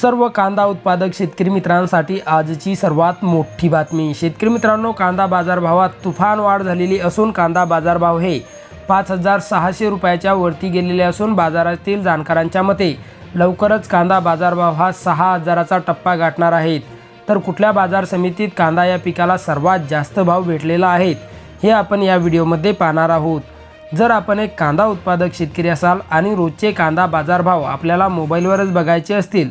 सर्व कांदा उत्पादक शेतकरी मित्रांसाठी आजची सर्वात मोठी बातमी. शेतकरी मित्रांनो कांदा बाजारभावात तुफान वाढ झालेली असून कांदा बाजारभाव हे पाच हजार सहाशे रुपयाच्या वरती गेलेले असून बाजारातील जाणकारांच्या मते लवकरच कांदा बाजारभाव हा सहा हजाराचा टप्पा गाठणार आहेत. तर कुठल्या बाजार समितीत कांदा या पिकाला सर्वात जास्त भाव भेटलेला आहेत हे आपण या व्हिडिओमध्ये पाहणार आहोत. जर आपण एक कांदा उत्पादक शेतकरी असाल आणि रोजचे कांदा बाजारभाव आपल्याला मोबाईलवरच बघायचे असतील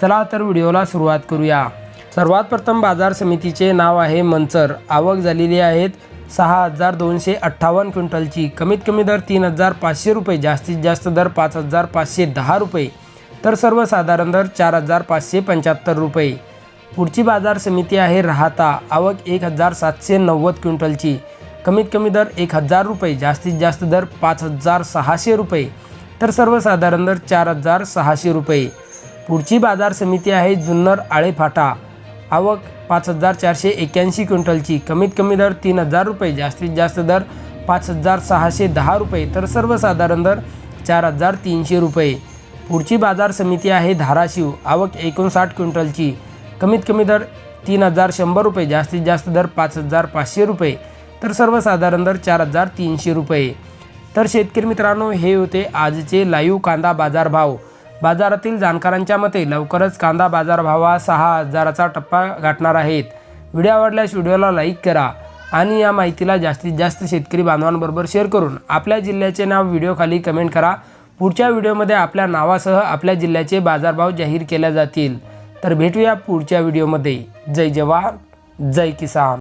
चला तर व्हिडिओला सुरुवात करूया. सर्वात प्रथम बाजार समितीचे नाव आहे मंचर. आवक झालेली आहेत सहा हजार दोनशे अठ्ठावन्न क्विंटलची. कमीत कमी दर तीन हजार पाचशे रुपये जास्तीत जास्त दर पाच हजार पाचशे दहा रुपये. तर सर्वसाधारण दर चार हजार पाचशे पंच्याहत्तर रुपये. पुढची बाजार समिती आहे राहता. आवक एक हजार सातशे नव्वद क्विंटलची. कमीत कमी दर एक हजार रुपये जास्तीत जास्त दर पाच हजार सहाशे रुपये. तर सर्वसाधारण दर चार हजार सहाशे रुपये. पुढची बाजार समिती आहे जुन्नर आळेफाटा आवक पाच हजार चारशे एक्याऐंशी क्विंटलची. कमीत कमी दर तीन हजार रुपये जास्तीत जास्त दर पाच हजार सहाशे दहा रुपये तर सर्वसाधारण दर चार हजार तीनशे रुपये. पुढची बाजार समिती आहे धाराशिव. आवक एकोणसाठ क्विंटलची. कमीत कमी दर तीन हजार शंभर रुपये जास्तीत जास्त दर पाच हजार पाचशे रुपये तर सर्वसाधारण दर चार हजार तीनशे रुपये. तर शेतकरी मित्रांनो हे होते आजचे लाईव्ह कांदा बाजार भाव. बाजारातील जाणकारांच्या मते लवकरच कांदा बाजारभावा सहा हजाराचा टप्पा गाठणार आहेत. व्हिडिओ आवडल्यास व्हिडिओला लाईक करा आणि या माहितीला जास्तीत जास्त शेतकरी बांधवांबरोबर शेअर करून आपल्या जिल्ह्याचे नाव व्हिडिओखाली कमेंट करा. पुढच्या व्हिडिओमध्ये आपल्या नावासह आपल्या जिल्ह्याचे बाजारभाव जाहीर केले जातील. तर भेटूया पुढच्या व्हिडिओमध्ये. जय जवान जय किसान.